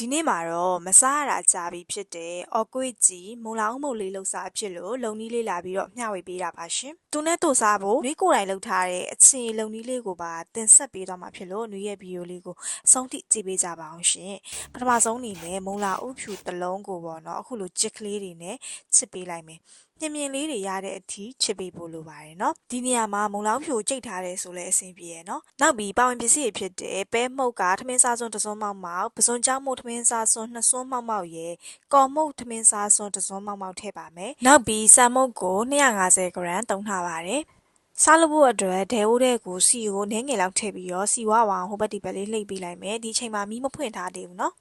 ဒီနေ့မှာတော့မစားရတာကြာပြီဖြစ်တဲ့အော်ကွေ့ကြီးမုံလောင်းမုံလေးလှုပ်စားဖြစ်လို့လုံနီးလေးလာပြီးတော့မျှဝေပေးတာပါရှင်။သူနဲ့တို့စားဖို့နှွေးကိုယ်တိုင်လှုပ်ထားတဲ့အချင်းလုံနီးလေးကိုပါတင်ဆက်ပေးသွားမှာဖြစ်လို့နှွေးရဲ့ဗီဒီယိုလေးကိုစုံထိကြည့်ပေးကြပါအောင်ရှင်။ပထမဆုံးအနေနဲ့မုံလာဥဖြူတစ်လုံးကိုပေါ့နော်အခုလိုချစ်ကလေးတွေနဲ့ချစ်ပေးလိုက်မယ်။မြင်မြင်လေးတွေရတဲ့အထိချစ်ပေးဖို့လိုပါတယ်နော်ဒီနေရာမှာမုံလောင်းဖြူကြိတ်ထားတယ်ဆိုလဲအဆင်ပြေရနော်နောက်ပြီးပါဝင်ပစ္စည်းတွေဖြစ်တဲ့ပဲမှုတ်ကထမင်းစားစွန်းတစ်စွန်းမောက်မောက်ပစွန်ကြောင်းမှုတ်ထမင်းစားစွန်းနှစ်စွန်းမောက်မောက်ရယ်ကော်မှုတ်ထမင်းစားစွန်းတစ်စွန်းမောက်မောက်ထည့်ပါမယ်နောက်ပြီးဆန်မုတ်ကို250ဂရမ်သုံးထားပါတယ်စားလို့ဖို့အတွက်ဒဲအိုးတဲ့ကိုစီကိုနင်းငယ်လောက်ထည့်ပြီးတော့စီဝါဝအောင်ဟိုဘက်ဒီဘက်လေးလှိပ်ပေးလိုက်မယ်ဒီချိန်မှာမီးမဖွင့်ထားသေးဘူးเนาะ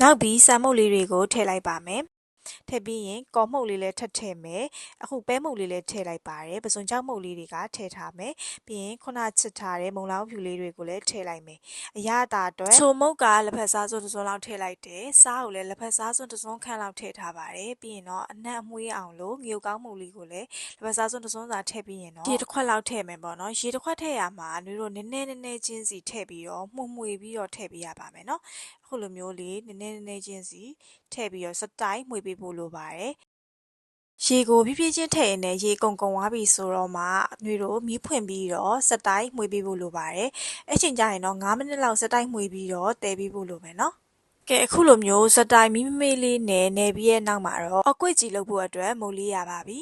နောက်ပြီးဆန်မုတ်လေးတွေကိုထည့်လိုက်ပါမယ် ထည့်ပြီးရင်ကော်မှုတ်လေးလည်းထပ်ထည့်မယ်အခုပဲမှုတ်လေးလည်းထည့်လိုက်ပါတယ်ပစွန်ကြောက်မှုတ်လေးတွေကထည့်ထားမယ်ပြီးရင်ခုနချစ်ထားတဲ့မုံလောင်းဖြူလေးတွေကိုလည်းထည့်လိုက်မယ်အရသာအတွက်ချိုမုတ်ကလက်ဖက်စားစွန်းတစ်စွန်းလောက်ထည့်လိုက်တယ်စားကိုလည်းလက်ဖက်စားစွန်းတစ်စွန်းခန့်လောက်ထည့်ထားပါတယ်ပြီးရင်တော့အနံ့အမွှေးအောင်လို့ငြုပ်ကောင်းမှုလေးကိုလည်းလက်ဖက်စားစွန်းတစ်စွန်းစာထည့်ပြီးရင်တော့ရေတစ်ခွက်လောက်ထည့်မယ်ပေါ့နော်ရေတစ်ခွက်ထည့်ရမှာနွေတို့နည်းနည်းနည်းနည်းချင်းစီထည့်ပြီးတော့မှုန့်မွေပြီးတော့ထည့်ပေးရပါမယ်နော်အခုလိုမျိုးလေးနည်းနည်းနည်းနည်းချင်းစီထည့်ပြီးတော့စတိုင်းမှွေပေးဖို့လိုပါတယ်ရေကိုဖြည်းဖြည်းချင်းထည့်ရင်လည်းရေကုန်ကုန်သွားပြီဆိုတော့မှညွေတို့မီးဖွင့်ပြီးတော့စက်တိုင်းမှွေပေးဖို့လိုပါတယ်အဲ့ချိန်ကျရင်တော့9မိနစ်လောက်စက်တိုင်းမှွေပြီးတော့တည်ပေးဖို့လိုမယ်နော်ကဲအခုလိုမျိုးစက်တိုင်းမီးမမေးလေးနဲ့နေပြီးရဲ့နောက်မှာတော့အကွက်ကြီးလုပ်ဖို့အတွက်မုတ်လေးရပါပြီ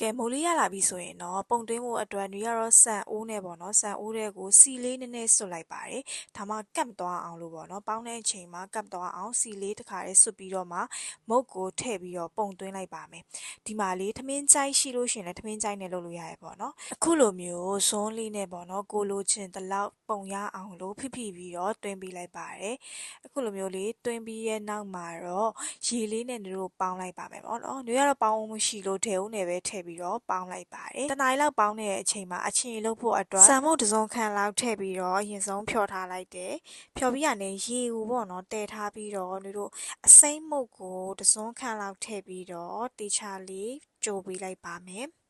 ကဲမိုးလေးရလာပြီဆိုရင်တော့ပုံသွင်းဖို့အတွက်ညရတော့ဆန်အိုးနဲ့ပေါ့နော်ဆန်အိုးတွေကိုစီလေးနည်းနည်းဆွတ်လိုက်ပါတယ်ဒါမှကပ်သွားအောင်လို့ပေါ့နော်ပေါင်းတဲ့အချိန်မှာကပ်သွားအောင်စီလေးတစ်ခါလေးဆွတ်ပြီးတော့မှမုတ်ကိုထည့်ပြီးတော့ပုံသွင်းလိုက်ပါမယ်ဒီမှာလေးထမင်းကြိုက်ရှိလို့ရှင်လည်းထမင်းကြိုက်နဲ့လုပ်လို့ရတယ်ပေါ့နော်အခုလိုမျိုးဇွန်းလေးနဲ့ပေါ့နော်ကိုလိုချင်တလောက်ပုံရအောင်လို့ဖိဖိပြီးတော့တွင်းပေးလိုက်ပါတယ်အခုလိုမျိုးလေးတွင်းပြီးရဲ့နောက်မှာတော့ရေလေးနဲ့တို့ပေါင်းလိုက်ပါမယ်ပေါ့နော်ညရတော့ပေါင်းအောင်မရှိလို့ထဲဦးနဲ့ပဲထည့်ပြီးတော့ပေါင်းလိုက်ပါတယ်။တနင်္လာလောက်ပေါင်းတဲ့အချိန်မှာအချင်းလုပ်ဖို့အတွက်ဆန်မုတ်တစ်စုံခန့်လောက်ထည့်ပြီးတော့အရင်ဆုံးဖြော်ထားလိုက်တယ်။ဖြော်ပြီးရနေရေကိုပေါ့နော်တည်ထားပြီးတော့တို့အစိမ့်မုတ်ကိုတစ်စုံခန့်လောက်ထည့်ပြီးတော့တေချာလေးကြိုပေးလိုက်ပါမယ်။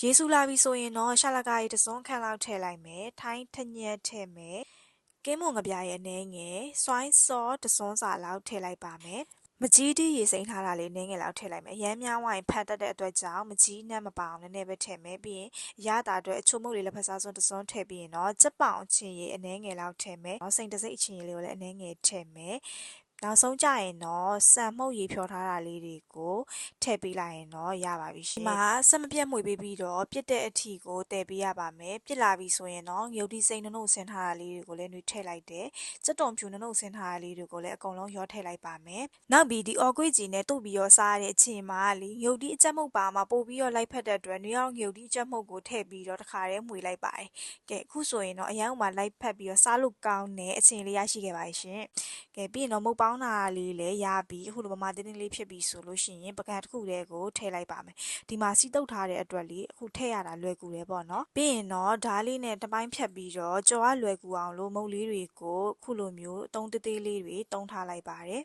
ရေဆူလာပြီဆိုရင်တော့ရှာလကာရီတစ်စုံခန့်လောက်ထည့်လိုက်မယ်။ထိုင်းထညက်ထည့်မယ်။ကင်းမုံငပြရဲ့အနေငယ်စွိုင်းစောတစွန်းစာလောက်ထည့်လိုက်ပါမယ်မကြီးတီးရေစိမ်းထားတာလေးနည်းငယ်လောက်ထည့်လိုက်မယ်။ရမ်းများဝိုင်းဖတ်တတ်တဲ့အတွက်ကြောင့်မကြီးနဲ့မပအောင်နည်းနည်းပဲထည့်မယ်။ပြီးရင်ရတာအတွက်အချို့မုတ်လေးလက်ဖက်စားစွန်းတစ်စွန်းထည့်ပြီးရင်တော့ကြက်ပောင်အချင်းရေအနည်းငယ်လောက်ထည့်မယ်။စိန်တစိတ်အချင်းရေလေးကိုလည်းအနည်းငယ်ထည့်မယ်။ နောက်ဆုံးကြရင်တော့စံမှုတ်ရေဖြောထားတာလေးတွေကိုထည့်ပေးလိုက်ရင်တော့ရပါပြီရှင်။ဒီမှာစက်မပြတ်မှွေပေးပြီးတော့ပြစ်တဲ့အထီကိုတည်ပေးရပါမယ်။ပြစ်လာပြီဆိုရင်တော့ငုတ်ဒီစိန်နှုတ်ဆင်းထားတာလေးတွေကိုလည်းနှွေထည့်လိုက်တယ်။စက်တုံဖြူနှုတ်ဆင်းထားတာလေးတွေကိုလည်းအကုန်လုံးရောထည့်လိုက်ပါမယ်။နောက်ပြီးဒီအော်ကွေ့ကြီးနဲ့တုတ်ပြီးတော့စားရတဲ့အချိန်မှာလေငုတ်ဒီအချက်မှုတ်ပါမှာပို့ပြီးတော့လိုက်ဖက်တဲ့အတွက်နွေအောင်ငုတ်ဒီအချက်မှုတ်ကိုထည့်ပြီးတော့တခါတည်းမှွေလိုက်ပါတယ်။ကဲအခုဆိုရင်တော့အရန်ဥမှာလိုက်ဖက်ပြီးတော့စားလို့ကောင်းတဲ့အချိန်လေးရရှိခဲ့ပါရှင်။ကဲပြီးရင်တော့မုတ်ပေါင်းတာလေးလည်းရပြီးအခုလိုပမာတင်းတင်းလေးဖြစ်ပြီးဆိုလို့ရှိရင်ပကံတစ်ခုတည်းကိုထည့်လိုက်ပါမယ်ဒီမှာစီးတုပ်ထားတဲ့အတွက်လေးအခုထည့်ရတာလွယ်ကူတယ်ပေါ့နော်ပြီးရင်တော့ဓားလေးနဲ့တပိုင်းဖြတ်ပြီးတော့ကြော်ရလွယ်ကူအောင်လို့မုတ်လေးတွေကိုခုလိုမျိုးအတုံးသေးသေးလေးတွေတုံးထားလိုက်ပါတယ်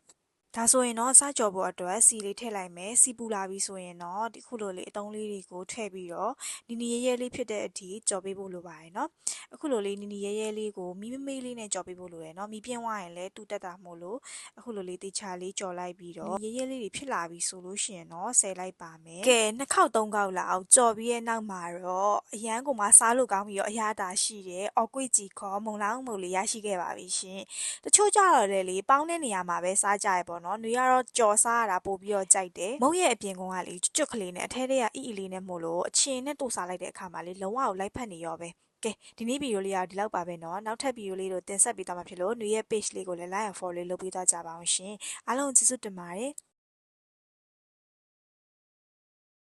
ဒါဆိုရင်တော့စကြော်ဖို့အတွက်စီလေးထည့်လိုက်မယ်စီပူလာပြီဆိုရင်တော့ဒီခုလိုလေးအတုံးလေးတွေကိုထည့်ပြီးတော့နီနီရဲရဲလေးဖြစ်တဲ့အထိကြော်ပေးဖို့လိုပါတယ်နော်အခုလိုလေးနီနီရဲရဲလေးကိုမိမမေးလေးနဲ့ကြော်ပေးဖို့လိုတယ်နော်မိပြင်းသွားရင်လည်းတူတက်တာမို့လို့အခုလိုလေးတေချာလေးကြော်လိုက်ပြီးတော့ရဲရဲလေးတွေဖြစ်လာပြီဆိုလို့ရှိရင်တော့ဆယ်လိုက်ပါမယ်ကဲနှစ်ခေါက်သုံးခေါက်လောက်ကြော်ပြီးရဲ့နောက်မှာတော့အရန်ကိုမှစားလို့ကောင်းပြီးတော့အရာတာရှိတယ်အော်ကွေ့ကြီးခေါ်မုံလောင်းမုံလေးရရှိခဲ့ပါပြီရှင်တချို့ကြတော့လေလေပေါင်းတဲ့နေရာမှာပဲစားကြရပေါ့နနှွေကတော့ကြော်စားရတာပို့ပြီးတော့ကြိုက်တယ်မုံရဲ့အပြင်ကောင်ကလေကျွတ်ကလေးနဲ့အထဲထဲကအီအီလေးနဲ့မို့လို့အချင်းနဲ့တူစားလိုက်တဲ့အခါမှာလေလုံးဝကိုလိုက်ဖက်နေရောပဲကဲဒီနေ့ဗီဒီယိုလေးကဒီလောက်ပါပဲเนาะနောက်ထပ်ဗီဒီယိုလေးတို့တင်ဆက်ပေးသွားမှာဖြစ်လို့ຫນွေရဲ့ page လေးကိုလည်း like and follow လေးလုပ်ပေးသွားကြပါအောင်ရှင်အားလုံးကျေးဇူးတင်ပါတယ်